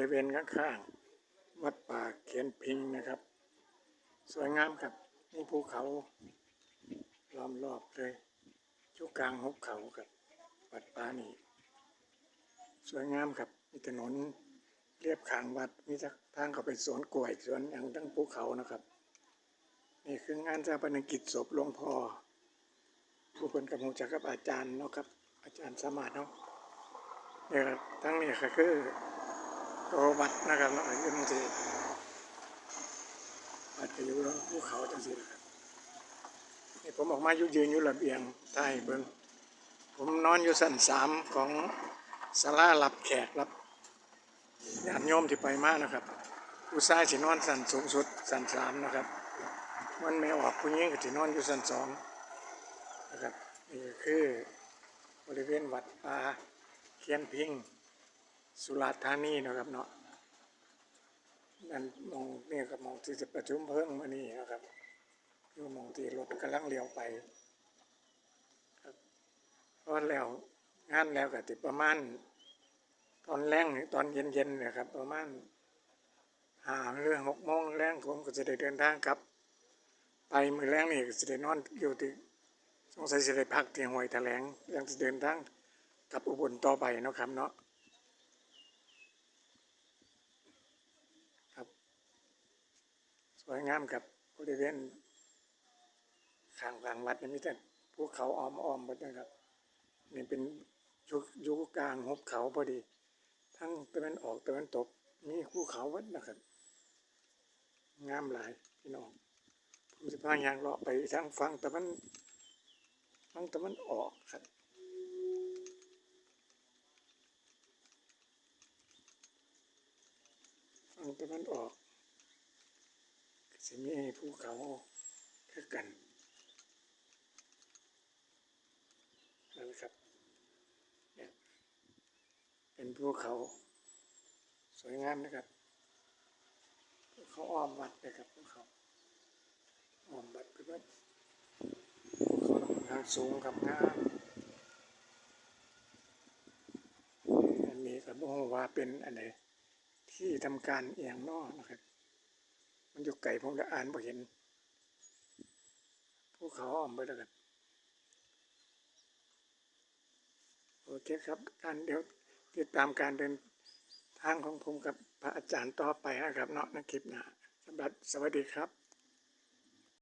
ริเวณข้างๆวัดป่าเขียนพิงนะครับ สวยงามครับนี่ภูเขาล้อมรอบเลยอยู่กลางหุบเขาครับวัดป่านี่สวยงามครับมีถนนเรียบขางวัดมีทางเข้าไปสวนกล้วยสวนอย่างทั้งภูเขานะครับ นี่คืองานชาปนกิจศพหลวงพ่อผู้เป็นกำมูจักกับอาจารย์เนาะครับ อาจารย์สมารถเนาะเนี่ยครับทั้งนี้ก็คือ ตัววัดนะครับเนาะอยู่ตรงที่วัดก็อยู่บนภูเขาจังซี่นะครับนี่ผมออกมาอยู่ยืนอยู่ระเบียงใต้เบิ้งผมนอนอยู่ชั้นสามของศาลารับแขกรับญาติโยมที่ไปมากนะครับผู้ชายสินอนชั้นสูงสุดชั้นสามนะครับมันไม่ออกผู้หญิงก็ที่นอนอยู่ชั้นสองนะครับนี่คือบริเวณวัดป่าเคียนพิง สุราษฎร์ธานีนะครับเนาะนั่นมองนี่กับมองที่จะประชุมเพิ่งมานี่นะครับอยู่มองที่รถกำลังเลี้ยวไปครับเพราะแล้วงานแล้วก็ติประมาณ ตอนแรงตอนเย็นๆเนะครับ ประมาณห้าเรื่องหกโมงแรงผมก็จะได้เดินทางกลับ ไปมือแรงนี่ก็จะได้นอนอยู่ที่สงสัยจะได้พักที่ห้วยแถลงยังจะเดินทางกลับอุบลต่อไปนะครับเนาะครับ สวยงามกับบริเวณข้างกลางวัดนี่มีแต่ภูเขาอ้อมอ้อมหมดนะครับนี่เป็นยุยุคกลางหุบเขาพอดี ทั้งตะวันออกตะวันตกมีภูเขาวัดนะครับ งามหลายพี่น้องผมจะพายางเลาะไปทางฝั่งตะวันฝั่งตะวันออกครับฝั่งตะวันออก ก็จะมีภูเขาคือกันนั่นแหละครับเนี่ยเป็นภูเขา สวยงามนะครับภูเขาอ้อมวัดเลยครับภูเขาออมบัดไปบัดภูเขาทางสูงกับงามอันนี้ก็บอกว่าเป็นอันไหนที่ทำการเอียงนอนะครับ มันอยู่ไกลผมจะอ่านบ่เห็นภูเขาอ้อมไปแล้วกันโอเคครับท่านเดี๋ยวติดตามการเดินทางของผมกับพระอาจารย์ต่อไปนะครับเนาะในคลิปหน้าสำหรับสวัสดีครับ